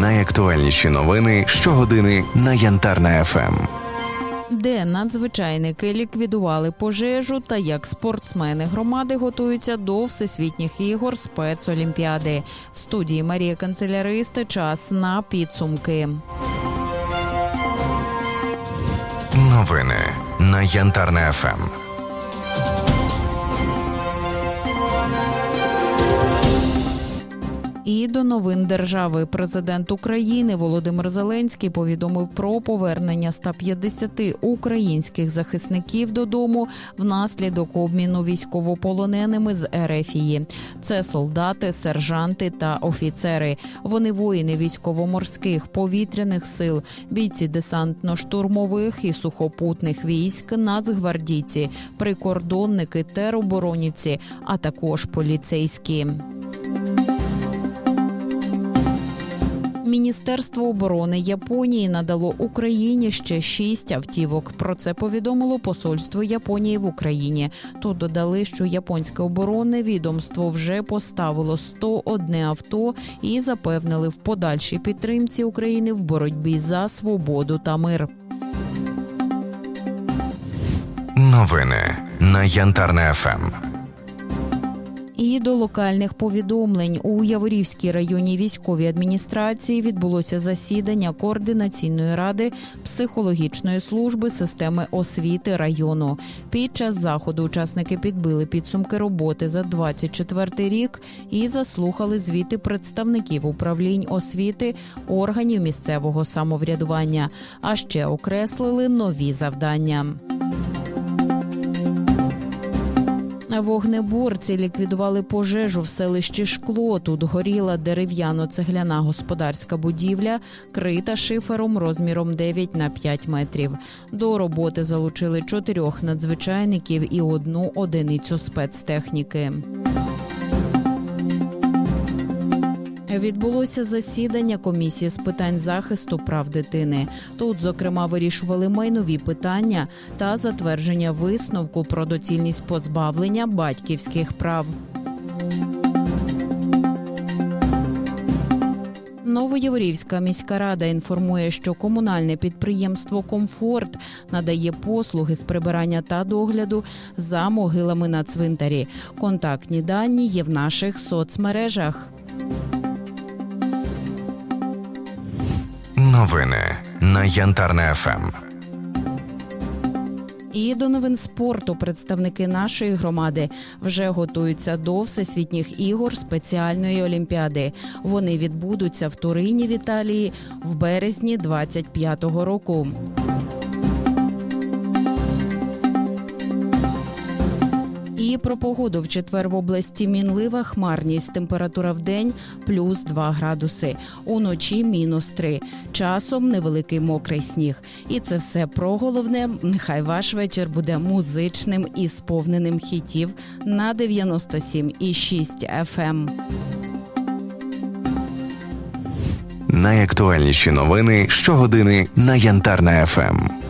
Найактуальніші новини щогодини на Янтарна ФМ. де надзвичайники ліквідували пожежу та як спортсмени громади готуються до всесвітніх ігор спецолімпіади. В студії Марія Канцеляристи час на підсумки. Новини на Янтарна ФМ. І до новин держави президент України Володимир Зеленський повідомив про повернення 150 українських захисників додому внаслідок обміну військовополоненими з Ерефії. Це солдати, сержанти та офіцери. Вони воїни військово-морських повітряних сил, бійці десантно-штурмових і сухопутних військ, нацгвардійці, прикордонники, тероборонівці, а також поліцейські. Міністерство оборони Японії надало Україні ще шість автівок. Про це повідомило посольство Японії в Україні. Тут додали, що японське оборонне відомство вже поставило 101 авто і запевнили в подальшій підтримці України в боротьбі за свободу та мир. Новини на Янтарна ФМ. І до локальних повідомлень у Яворівській районній військовій адміністрації відбулося засідання координаційної ради психологічної служби системи освіти району. Під час заходу учасники підбили підсумки роботи за 24 рік і заслухали звіти представників управлінь освіти, органів місцевого самоврядування, а ще окреслили нові завдання. Вогнеборці ліквідували пожежу в селищі Шкло. Тут горіла дерев'яно-цегляна господарська будівля, крита шифером розміром 9 на 5 метрів. До роботи залучили чотирьох надзвичайників і одну одиницю спецтехніки. Відбулося засідання комісії з питань захисту прав дитини. Тут, зокрема, вирішували майнові питання та затвердження висновку про доцільність позбавлення батьківських прав. Новоєврівська міська рада інформує, що комунальне підприємство Комфорт надає послуги з прибирання та догляду за могилами на цвинтарі. Контактні дані є в наших соцмережах. Новини на Янтарне ФМ. І до новин спорту представники нашої громади вже готуються до всесвітніх ігор спеціальної олімпіади. Вони відбудуться в Турині в Італії в березні 25-го року. І про погоду в четвер в області мінлива хмарність. Температура в день плюс 2 градуси. Уночі мінус 3. Часом невеликий мокрий сніг. І це все про головне. Нехай ваш вечір буде музичним і сповненим хітів на 97,6 FM. Найактуальніші новини щогодини на Янтарна ФМ.